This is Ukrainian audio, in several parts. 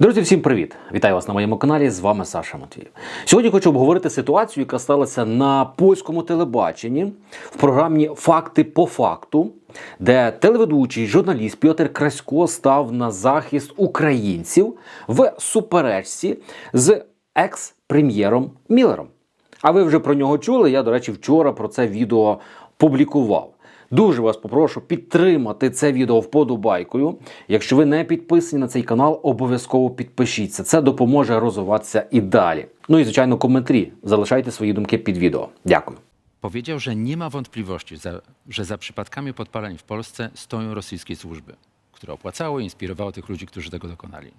Друзі, всім привіт! Вітаю вас на моєму каналі. З вами Саша Матвіїв. Сьогодні хочу обговорити ситуацію, яка сталася на польському телебаченні в програмі Факти по факту, де телеведучий журналіст Пьотр Красько став на захист українців в суперечці з екс-прем'єром Міллером. А ви вже про нього чули? Я, до речі, вчора про це відео публікував. Дуже вас попрошу підтримати це відео вподобайкою. Якщо ви не підписані на цей канал, обов'язково підпишіться. Це допоможе розвиватися і далі. Ну і звичайно, коментарі. Залишайте свої думки під відео. Дякую. Powiedział, że nie ma wątpliwości, że za przypadkami podpaleń w Polsce stoją rosyjskie służby, które opłacały i inspirowały tych ludzi, którzy tego dokonali.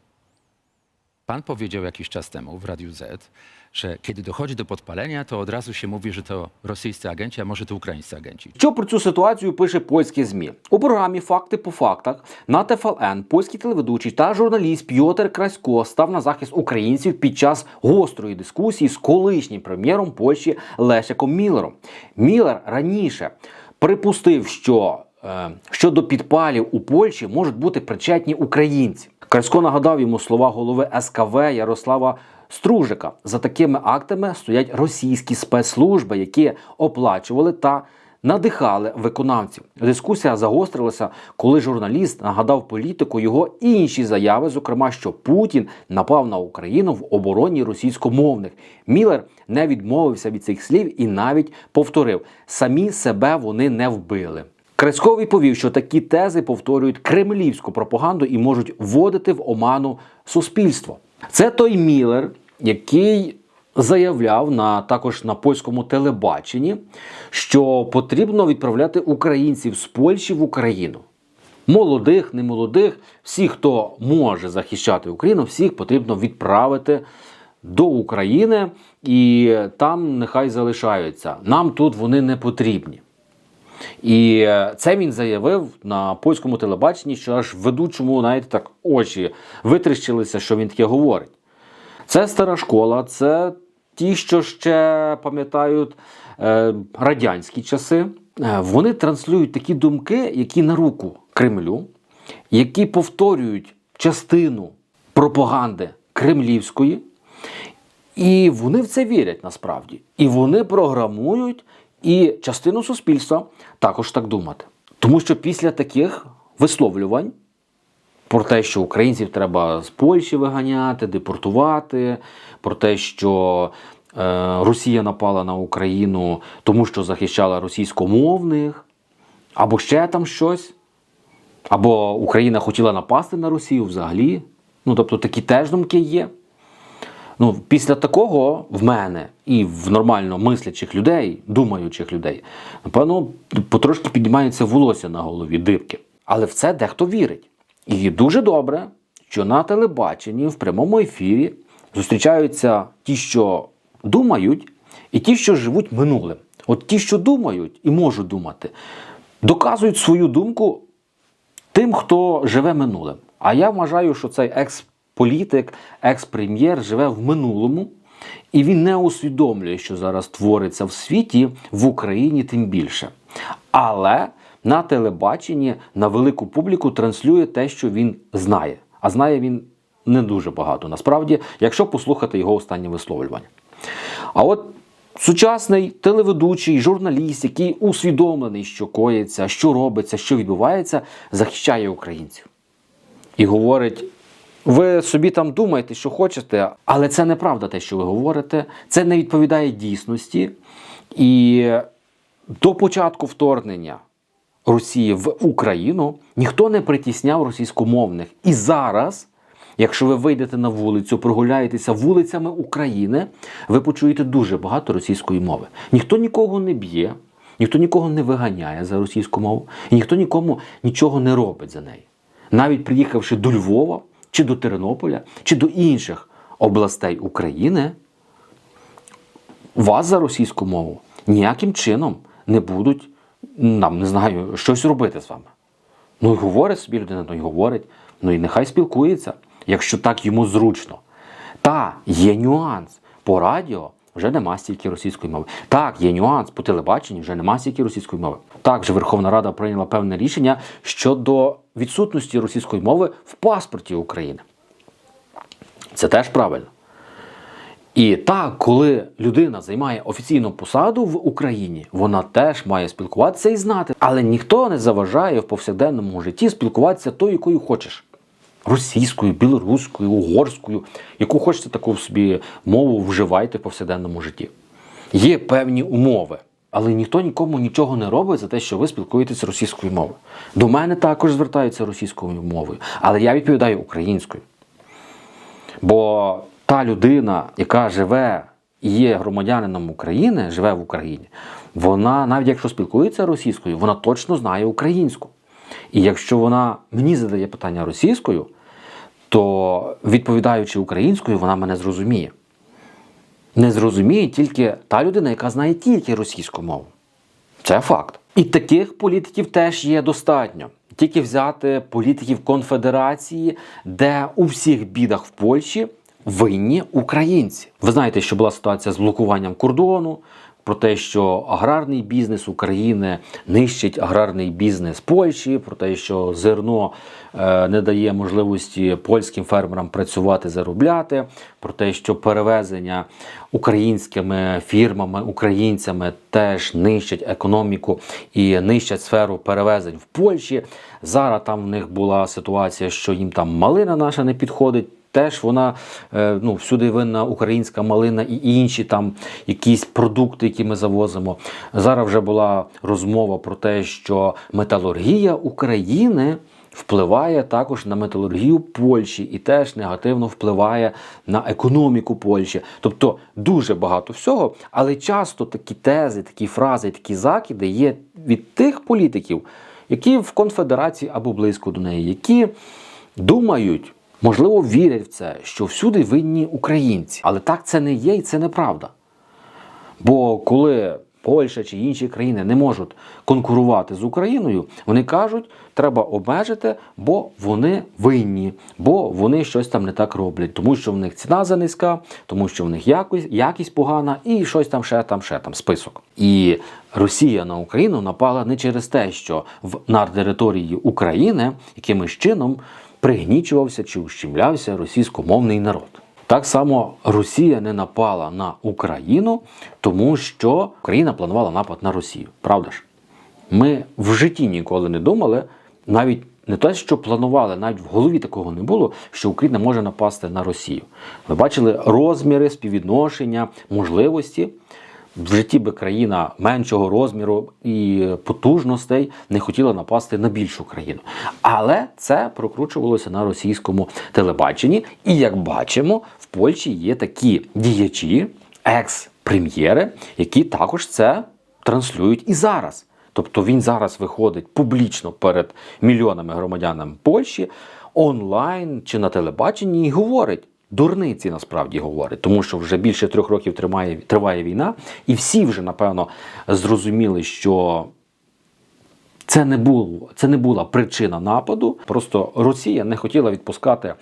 Pan powiedział jakiś czas temu w Radiu Z, że kiedy dochodzi do podpalenia, to od razu się mówi, że to rosyjscy agenci, a może to ukraińscy agenci. Що про цю ситуацію пише польське ЗМІ? У програмі Факти по фактах на ТФЛН польський телеведучий та журналіст Пьотр Красько став на захист українців під час гострої дискусії з колишнім прем'єром Польщі Лешиком Міллером. Міллер раніше припустив, що е, щодо підпалів у Польщі можуть бути причетні українці. Красько нагадав йому слова голови СКВ Ярослава Стружика. За такими актами стоять російські спецслужби, які оплачували та надихали виконавців. Дискусія загострилася, коли журналіст нагадав політику його інші заяви, зокрема, що Путін напав на Україну в обороні російськомовних. Міллер не відмовився від цих слів і навіть повторив: самі себе вони не вбили. Красько відповів, що такі тези повторюють кремлівську пропаганду і можуть вводити в оману суспільство. Це той Міллер, який заявляв на також на польському телебаченні, що потрібно відправляти українців з Польщі в Україну. Молодих, немолодих, всіх, хто може захищати Україну, всіх потрібно відправити до України і там нехай залишаються. Нам тут вони не потрібні. І е, це він заявив на польському телебаченні, що аж ведучому, знаєте, так очі витріщилися, що він таке говорить. Це стара школа, це ті, що ще пам'ятають е, радянські часи. Е, вони транслюють такі думки, які на руку Кремлю, які повторюють частину пропаганди кремлівської. І вони в це вірять насправді. І вони програмують і частину суспільства також так думати. Тому що після таких висловлювань про те, що українців треба з Польщі виганяти, депортувати, про те, що е, Росія напала на Україну, тому що захищала російськомовних, або ще там щось, або Україна хотіла напасти на Росію взагалі. Ну, тобто такі теж думки є. Ну, після такого в мене і в нормально мислячих людей, думаючих людей, напевно, потрошки піднімається волосся на голові дибки. Але в це дехто вірить. І дуже добре, що на телебаченні в прямому ефірі зустрічаються ті, що думають, і ті, що живуть минулим. От ті, що думають і можуть думати, доказують свою думку тим, хто живе минулим. А я вважаю, що цей екс-політик, екс-прем'єр живе в минулому, і він не усвідомлює, що зараз твориться в світі, в Україні тим більше. Але на телебаченні на велику публіку транслює те, що він знає. А знає він не дуже багато. Насправді, якщо послухати його останнє висловлювання. А от сучасний телеведучий, журналіст, який усвідомлений, що коїться, що робиться, що відбувається, захищає українців. І говорить: ви собі там думаєте, що хочете, але це неправда те, що ви говорите, це не відповідає дійсності. І до початку вторгнення Росії в Україну ніхто не притісняв російськомовних. І зараз, якщо ви вийдете на вулицю, прогуляєтеся вулицями України, ви почуєте дуже багато російської мови. Ніхто нікого не б'є, ніхто нікого не виганяє за російську мову, і ніхто нікому нічого не робить за неї. Навіть приїхавши до Львова, чи до Тернополя, чи до інших областей України, вас за російську мову ніяким чином не будуть нам не знаю, щось робити з вами. Ну і говорить собі людина, ну і говорить, ну і нехай спілкується, якщо так йому зручно. Та є нюанс. По радіо вже нема стільки російської мови. Так, є нюанс по телебаченню, вже нема стільки російської мови. Так же Верховна Рада прийняла певне рішення щодо відсутності російської мови в паспорті України. Це теж правильно. І так, коли людина займає офіційну посаду в Україні, вона теж має спілкуватися і знати. Але ніхто не заважає в повсякденному житті спілкуватися тою, якою хочеш. Російською, білоруською, угорською, яку хочете таку собі мову вживайте в повсякденному житті. Є певні умови, але ніхто нікому нічого не робить за те, що ви спілкуєтеся російською мовою. До мене також звертаються російською мовою, але я відповідаю українською. Бо та людина, яка живе і є громадянином України, живе в Україні, вона, навіть якщо спілкується російською, вона точно знає українську. І якщо вона мені задає питання російською, то відповідаючи українською, вона мене зрозуміє. Не зрозуміє тільки та людина, яка знає тільки російську мову. Це факт. І таких політиків теж є достатньо. Тільки взяти політиків конфедерації, де у всіх бідах в Польщі винні українці. Ви знаєте, що була ситуація з блокуванням кордону, про те, що аграрний бізнес України нищить аграрний бізнес Польщі, про те, що зерно е, не дає можливості польським фермерам працювати, заробляти, про те, що перевезення українськими фірмами, українцями теж нищать економіку і нищать сферу перевезень в Польщі. Зараз там в них була ситуація, що їм там малина наша не підходить. Теж вона е, ну, всюди винна українська малина і інші там якісь продукти, які ми завозимо. Зараз вже була розмова про те, що металургія України впливає також на металургію Польщі і теж негативно впливає на економіку Польщі. Тобто дуже багато всього, але часто такі тези, такі фрази, такі закиди є від тих політиків, які в конфедерації або близько до неї, які думають. Можливо, вірять в це, що всюди винні українці. Але так це не є і це неправда. Бо коли Польща чи інші країни не можуть конкурувати з Україною, вони кажуть, треба обмежити, бо вони винні, бо вони щось там не так роблять, тому що в них ціна занизька, тому що в них якість, якість погана, і щось там ще там, ще там список. І Росія на Україну напала не через те, що в на території України якимось чином пригнічувався чи ущемлявся російськомовний народ. Так само Росія не напала на Україну, тому що Україна планувала напад на Росію. Правда ж? Ми в житті ніколи не думали, навіть не те, що планували, навіть в голові такого не було, що Україна може напасти на Росію. Ми бачили розміри, співвідношення, можливості. В житті би країна меншого розміру і потужностей не хотіла напасти на більшу країну. Але це прокручувалося на російському телебаченні. І як бачимо, в Польщі є такі діячі, екс-прем'єри, які також це транслюють і зараз. Тобто він зараз виходить публічно перед мільйонами громадянам Польщі онлайн чи на телебаченні і говорить. Дурниці насправді говорить, тому що вже більше трьох років тримає, триває війна, і всі вже напевно зрозуміли, що це не було, це не була причина нападу. Просто Росія не хотіла відпускати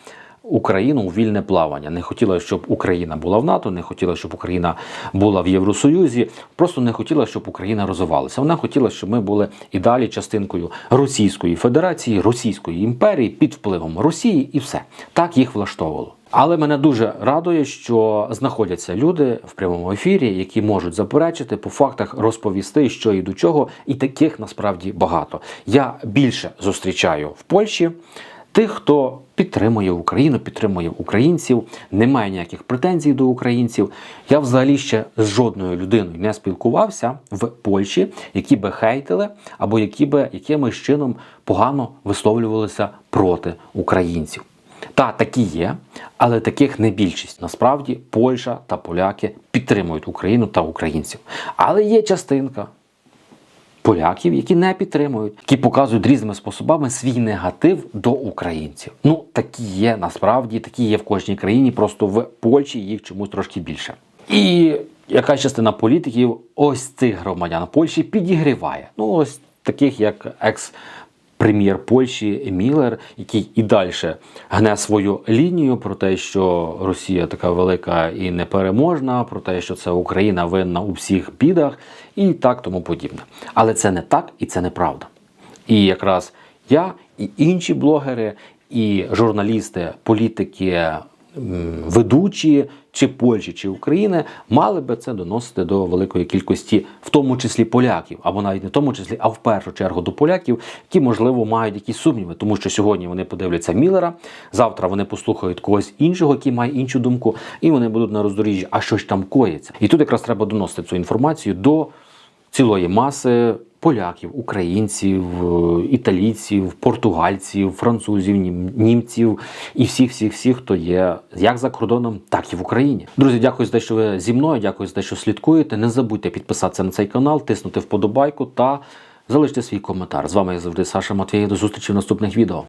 Україну у вільне плавання. Не хотіла, щоб Україна була в НАТО, не хотіла, щоб Україна була в Євросоюзі. Просто не хотіла, щоб Україна розвивалася. Вона хотіла, щоб ми були і далі частинкою Російської Федерації, Російської імперії під впливом Росії, і все так їх влаштовувало. Але мене дуже радує, що знаходяться люди в прямому ефірі, які можуть заперечити по фактах розповісти, що і до чого, і таких насправді багато. Я більше зустрічаю в Польщі тих, хто підтримує Україну, підтримує українців, не має ніяких претензій до українців. Я взагалі ще з жодною людиною не спілкувався в Польщі, які би хейтили або які би якимось чином погано висловлювалися проти українців. Та такі є, але таких не більшість. Насправді Польща та поляки підтримують Україну та українців. Але є частинка поляків, які не підтримують, які показують різними способами свій негатив до українців. Ну такі є насправді, такі є в кожній країні. Просто в Польщі їх чомусь трошки більше. І якась частина політиків ось цих громадян Польщі підігріває. Ну ось таких як екс прем'єр Польщі Міллер, який і далі гне свою лінію про те, що Росія така велика і непереможна, про те, що це Україна винна у всіх бідах, і так тому подібне. Але це не так і це неправда. І якраз я і інші блогери, і журналісти, політики ведучі чи Польщі, чи України мали би це доносити до великої кількості, в тому числі поляків, або навіть не в тому числі, а в першу чергу до поляків, які можливо мають якісь сумніви, тому що сьогодні вони подивляться Міллера, завтра вони послухають когось іншого, який має іншу думку, і вони будуть на роздоріжжі, а що ж там коїться. І тут якраз треба доносити цю інформацію до цілої маси поляків, українців, е, італійців, португальців, французів, німців і всіх, всіх, всіх, хто є як за кордоном, так і в Україні. Друзі, дякую за те, що ви зі мною. Дякую за те, що слідкуєте. Не забудьте підписатися на цей канал, тиснути вподобайку та залиште свій коментар. З вами я завжди Саша Матвєєв. До зустрічі в наступних відео.